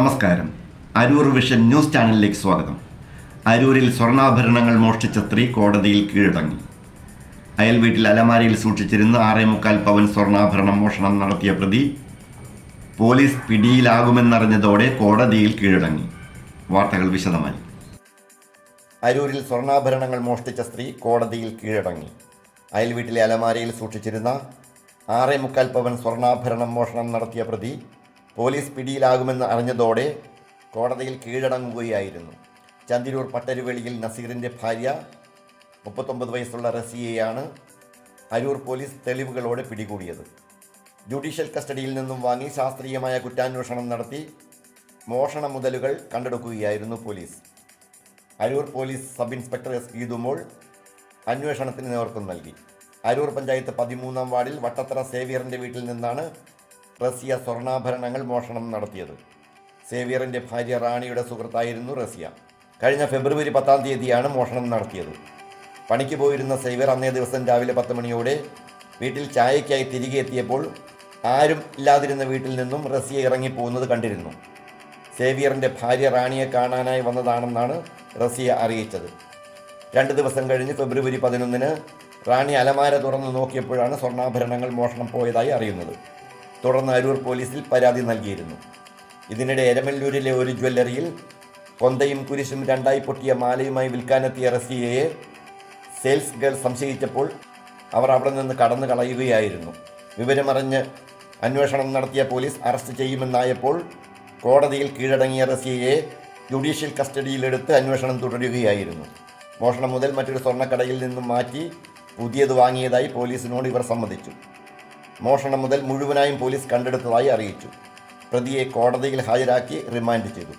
നമസ്കാരം. Aroor vision news ചാനലിലേക്ക് സ്വാഗതം. അരൂരിൽ സ്വർണാഭരണങ്ങൾ മോഷ്ടിച്ച സ്ത്രീ കോടതിയിൽ കീഴടങ്ങി. അയൽ വീട്ടിൽ അലമാരയിൽ സൂക്ഷിച്ചിരുന്ന ആറേ മുക്കാൽ പവൻ സ്വർണാഭരണം മോഷണം നടത്തിയ പ്രതി പോലീസ് പിടിയിലാകുമെന്നറിഞ്ഞതോടെ കോടതിയിൽ കീഴടങ്ങി. വാർത്തകൾ വിശദമായി. അരൂരിൽ സ്വർണാഭരണങ്ങൾ മോഷ്ടിച്ച സ്ത്രീ കോടതിയിൽ കീഴടങ്ങി. അയൽ വീട്ടിലെ അലമാരയിൽ സൂക്ഷിച്ചിരുന്ന ആറേ മുക്കാൽ പവൻ സ്വർണാഭരണം മോഷണം നടത്തിയ പ്രതി പോലീസ് പിടിയിലാകുമെന്ന് അറിഞ്ഞതോടെ കോടതിയിൽ കീഴടങ്ങുകയായിരുന്നു. ചന്തിരൂർ പട്ടരുവേളിയിൽ നസീറിന്റെ ഭാര്യ മുപ്പത്തൊമ്പത് വയസ്സുള്ള റസിയയാണ് അരൂർ പോലീസ് തെളിവുകളോടെ പിടികൂടിയത്. ജുഡീഷ്യൽ കസ്റ്റഡിയിൽ നിന്നും വാങ്ങി ശാസ്ത്രീയമായ കുറ്റാന്വേഷണം നടത്തി മോഷണ മുതലുകൾ കണ്ടെടുക്കുകയായിരുന്നു police. Aroor police sub inspector S Geethumol അന്വേഷണത്തിന് നേതൃത്വം നൽകി. അരൂർ പഞ്ചായത്ത് പതിമൂന്നാം വാർഡിൽ വട്ടത്തറ സേവിയറിന്റെ വീട്ടിൽ നിന്നാണ് റസിയ സ്വർണാഭരണങ്ങൾ മോഷണം നടത്തിയത്. സേവിയറിന്റെ ഭാര്യ റാണിയുടെ സുഹൃത്തായിരുന്നു റസിയ കഴിഞ്ഞ ഫെബ്രുവരി പത്താം തീയതിയാണ് മോഷണം നടത്തിയത്. പണിക്ക് പോയിരുന്ന സേവിയർ അന്നേ ദിവസം രാവിലെ പത്ത് മണിയോടെ വീട്ടിൽ ചായയ്ക്കായി തിരികെ എത്തിയപ്പോൾ ആരും ഇല്ലാതിരുന്ന വീട്ടിൽ നിന്നും റസിയ ഇറങ്ങിപ്പോകുന്നത് കണ്ടിരുന്നു. സേവിയറിന്റെ ഭാര്യ റാണിയെ കാണാനായി വന്നതാണെന്നാണ് റസിയ അറിയിച്ചത്. രണ്ട് ദിവസം കഴിഞ്ഞ് ഫെബ്രുവരി പതിനൊന്നിന് റാണി അലമാര തുറന്നു നോക്കിയപ്പോഴാണ് സ്വർണാഭരണങ്ങൾ മോഷണം പോയതായി അറിയുന്നത്. തുടർന്ന് അരൂർ പോലീസിൽ പരാതി നൽകിയിരുന്നു. ഇതിനിടെ എരമല്ലൂരിലെ ഒരു ജ്വല്ലറിയിൽ കൊന്തയും കുരിശും രണ്ടായി പൊട്ടിയ മാലയുമായി വിൽക്കാനെത്തിയ റസിയയെ സെയിൽസ് ഗേൾ സംശയിച്ചപ്പോൾ അവർ അവിടെ നിന്ന് കടന്നു കളയുകയായിരുന്നു. വിവരമറിഞ്ഞ് അന്വേഷണം നടത്തിയ പോലീസ് അറസ്റ്റ് ചെയ്യുമെന്നായപ്പോൾ കോടതിയിൽ കീഴടങ്ങിയ റസിയയെ ജുഡീഷ്യൽ കസ്റ്റഡിയിലെടുത്ത് അന്വേഷണം തുടരുകയായിരുന്നു. മോഷണം മുതൽ മറ്റൊരു സ്വർണക്കടയിൽ നിന്നും മാറ്റി പുതിയത് വാങ്ങിയതായി പോലീസിനോട് ഇവർ സമ്മതിച്ചു. മോഷണം മുതൽ മുഴുവനായും പോലീസ് കണ്ടെടുത്തതായി അറിയിച്ചു. പ്രതിയെ കോടതിയിൽ ഹാജരാക്കി റിമാൻഡ് ചെയ്തു.